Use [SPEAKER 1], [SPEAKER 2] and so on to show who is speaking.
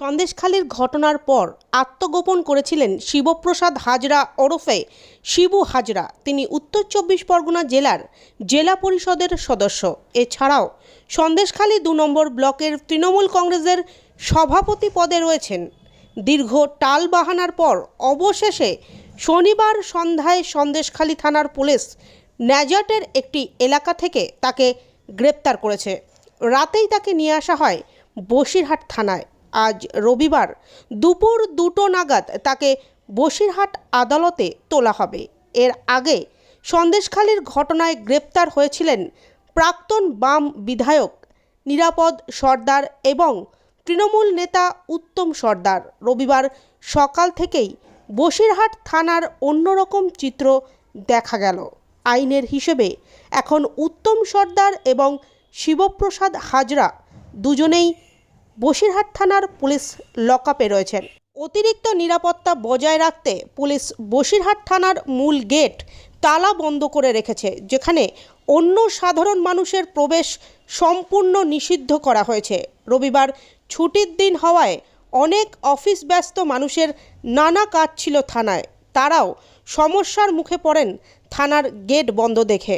[SPEAKER 1] সন্দেশখালির ঘটনার পর আত্মগোপন করেছিলেন শিবপ্রসাদ হাজরা ওরফে শিবু হাজরা। তিনি উত্তর চব্বিশ পরগনা জেলার জেলা পরিষদের সদস্য। এছাড়াও সন্দেশখালী দু নম্বর ব্লকের তৃণমূল কংগ্রেসের সভাপতি পদে রয়েছেন। দীর্ঘ টাল বাহানার পর অবশেষে শনিবার সন্ধ্যায় সন্দেশখালী থানার পুলিশ ন্যাজাটের একটি এলাকা থেকে তাকে গ্রেপ্তার করেছে। রাতেই তাকে নিয়ে আসা হয় বসিরহাট থানায়। আজ রবিবার দুপুর দুটো নাগাদ তাকে বসিরহাট আদালতে তোলা হবে। এর আগে সন্দেশখালীর ঘটনায় গ্রেপ্তার হয়েছিলেন প্রাক্তন বাম বিধায়ক নিরাপদ সর্দার এবং তৃণমূল নেতা উত্তম সর্দার। রবিবার সকাল থেকেই বসিরহাট থানার অন্যরকম চিত্র দেখা গেল। আইনের হিসেবে এখন উত্তম সর্দার এবং শিবপ্রসাদ হাজরা দুজনেই বসিরহাট থানার পুলিশ লকআপে রয়েছেন অতিরিক্ত নিরাপত্তা বজায় রাখতে পুলিশ বসিরহাট থানার মূল গেট তালা বন্ধ করে রেখেছে, যেখানে অন্য সাধারণ মানুষের প্রবেশ সম্পূর্ণ নিষিদ্ধ করা হয়েছে। রবিবার ছুটির দিন হওয়ায় অনেক অফিস ব্যস্ত মানুষের নানা কাজ ছিল থানায়। তারাও সমস্যার মুখে পড়েন থানার গেট বন্ধ দেখে।